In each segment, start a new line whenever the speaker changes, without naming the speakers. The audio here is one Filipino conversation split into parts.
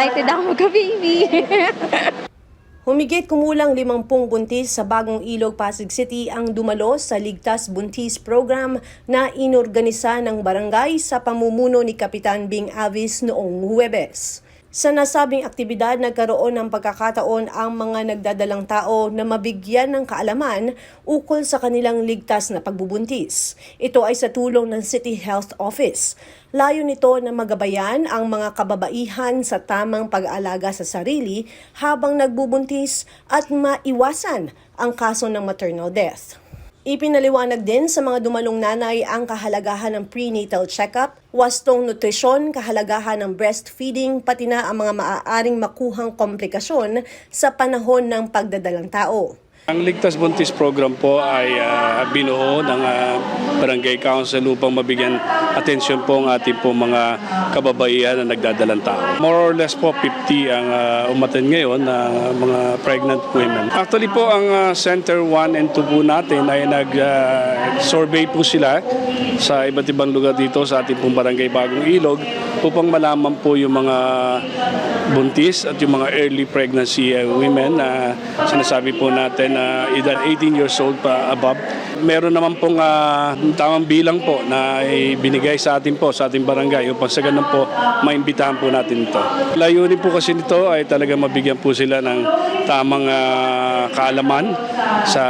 Excited ako magka-baby.
Humigit kumulang limampung buntis sa Bagong Ilog, Pasig City ang dumalo sa Ligtas Buntis Program na inorganisa ng barangay sa pamumuno ni Kapitan Bing Avis noong Huwebes. Sa nasabing aktibidad, nagkaroon ng pagkakataon ang mga nagdadalang tao na mabigyan ng kaalaman ukol sa kanilang ligtas na pagbubuntis. Ito ay sa tulong ng City Health Office. Layo nito na magabayan ang mga kababaihan sa tamang pag-aalaga sa sarili habang nagbubuntis at maiwasan ang kaso ng maternal death. Ipinaliwanag din sa mga dumalong nanay ang kahalagahan ng prenatal check-up, wastong nutrisyon, kahalagahan ng breastfeeding, pati na ang mga maaaring makuhang komplikasyon sa panahon ng pagdadalang tao.
Ang Ligtas Buntis program po ay ah, binuo ng ah, Barangay Council upang mabigyan atensyon po ang ating po mga kababaihan na nagdadalang tao. More or less po 50 ang uh, umaten ngayon na mga pregnant women. Actually po ang ah, Center 1 and 2 po natin ay nag-survey po sila sa iba't ibang lugar dito sa ating pong Barangay Bagong Ilog upang malaman po yung mga buntis at yung mga early pregnancy uh, women na sinasabi po natin na either 18 years old pa above. Meron naman pong ah, tamang bilang po na ibinigay sa atin po, sa ating barangay upang sa ganun po maimbitahan po natin ito. Layunin po kasi nito ay talaga mabigyan po sila ng tamang ah, kaalaman sa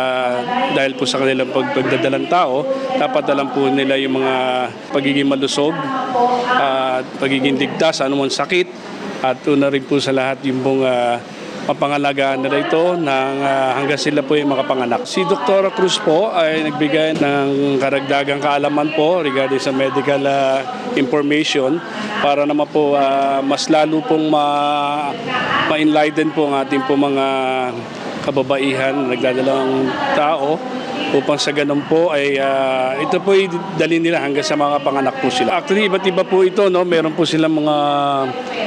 dahil po sa kanilang pag- pagdadalang tao, dapat alam po nila yung mga pagiging malusog at pagiging ligtas, anumang sakit at una rin po sa lahat yung pong ah, mapangalagaan nila ito nang ah, hanggang sila po ay makapanganak. Si Dr. Cruz po ay nagbigay ng karagdagang kaalaman po regarding sa medical ah, information para naman po ah, mas lalo pong ma- ma-enlighten po ang ating po mga kababaihan na nagdadalang tao upang sa ganun po ay ah, ito po ay dali nila hanggang sa mga panganak po sila. Actually, iba't iba po ito, no? Meron po silang mga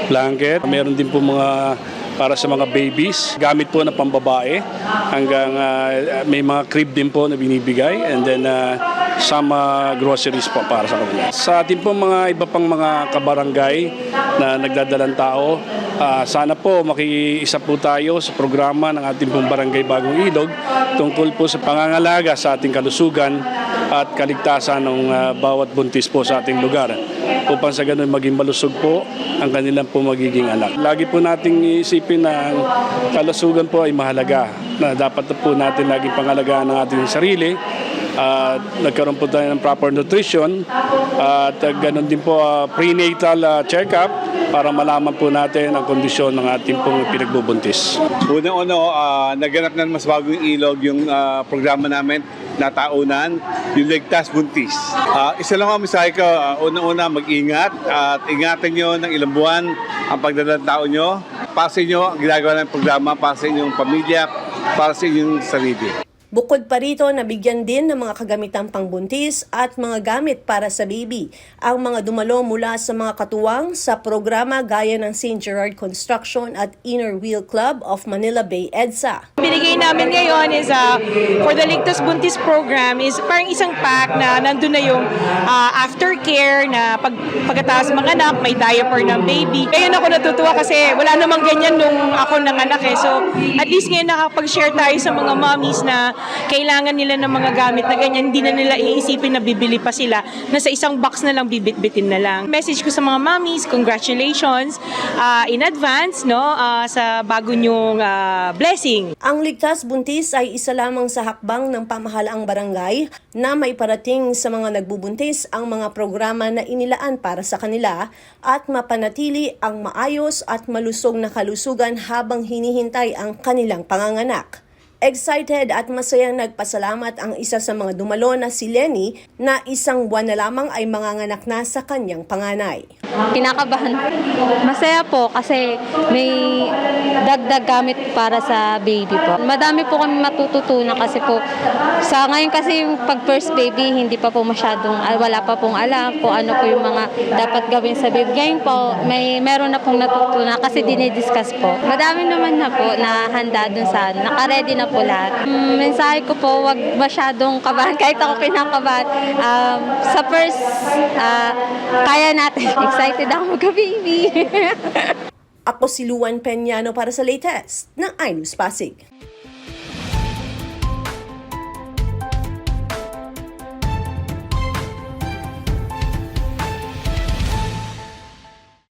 blanket, meron din po mga para sa mga babies, gamit po na pambabae hanggang ah, may mga crib din po na binibigay. And then ah, some ah, groceries po para sa kanila. Sa ating po mga iba pang mga kabarangay na nagdadalang tao, ah, sana po makiisa po tayo sa programa ng ating pong Barangay Bagong Ilog tungkol po sa pangangalaga sa ating kalusugan at kaligtasan ng ah, bawat buntis po sa ating lugar upang sa ganun maging malusog po ang kanilang po magiging anak. Lagi po nating isipin na ang kalusugan po ay mahalaga na dapat po natin laging pangalagaan ng ating sarili at nagkaroon po tayo ng proper nutrition at uh, ganun din po ah, prenatal ah, check-up para malaman po natin ang kondisyon ng ating pong pinagbubuntis.
Unang-una, uh, naganap na mas bagong ilog yung ah, programa namin na taunan, yung Ligtas Buntis. Ah, isa lang ang mensahe ko, ah, unang-una mag-ingat at ingatan nyo ng ilang buwan ang pagdalang tao nyo. Para sa inyo, ang ginagawa ng programa para sa inyong pamilya, para sa inyong sarili.
Bukod pa rito, nabigyan din ng mga kagamitang pangbuntis at mga gamit para sa baby ang mga dumalo mula sa mga katuwang sa programa gaya ng St. Gerard Construction at Inner Wheel Club of Manila Bay EDSA.
Binigay namin ngayon is uh, for the Ligtas Buntis program is parang isang pack na nandun na yung uh, aftercare na pag, pagkatapos mga anak, may diaper ng baby. Ngayon ako natutuwa kasi wala namang ganyan nung ako nanganak eh. So at least ngayon nakapag-share tayo sa mga mommies na kailangan nila ng mga gamit na ganyan. Hindi na nila iisipin na bibili pa sila na sa isang box na lang bibit-bitin na lang. Message ko sa mga mommies, congratulations uh, in advance no uh, sa bago nyong uh, blessing.
Ang ligtas buntis ay isa lamang sa hakbang ng pamahalaang barangay na may parating sa mga nagbubuntis ang mga programa na inilaan para sa kanila at mapanatili ang maayos at malusog na kalusugan habang hinihintay ang kanilang panganganak. Excited at masayang nagpasalamat ang isa sa mga dumalo na si Lenny na isang buwan na lamang ay manganganak na sa kanyang panganay.
Kinakabahan. Masaya po kasi may dagdag gamit para sa baby po. Madami po kami matututunan kasi po sa ngayon kasi pag first baby hindi pa po masyadong ah, wala pa pong alam po ano po yung mga dapat gawin sa baby. Ngayon po may meron na pong natutunan kasi dinidiscuss po. Madami naman na po na handa dun sa naka-ready na po lahat. Mm, mensahe ko po wag masyadong kabahan kahit ako kinakabahan. Um, sa first ah, kaya natin. Excited ako magka-baby.
Ako si Luan Peñano para sa latest ng iNews Pasig.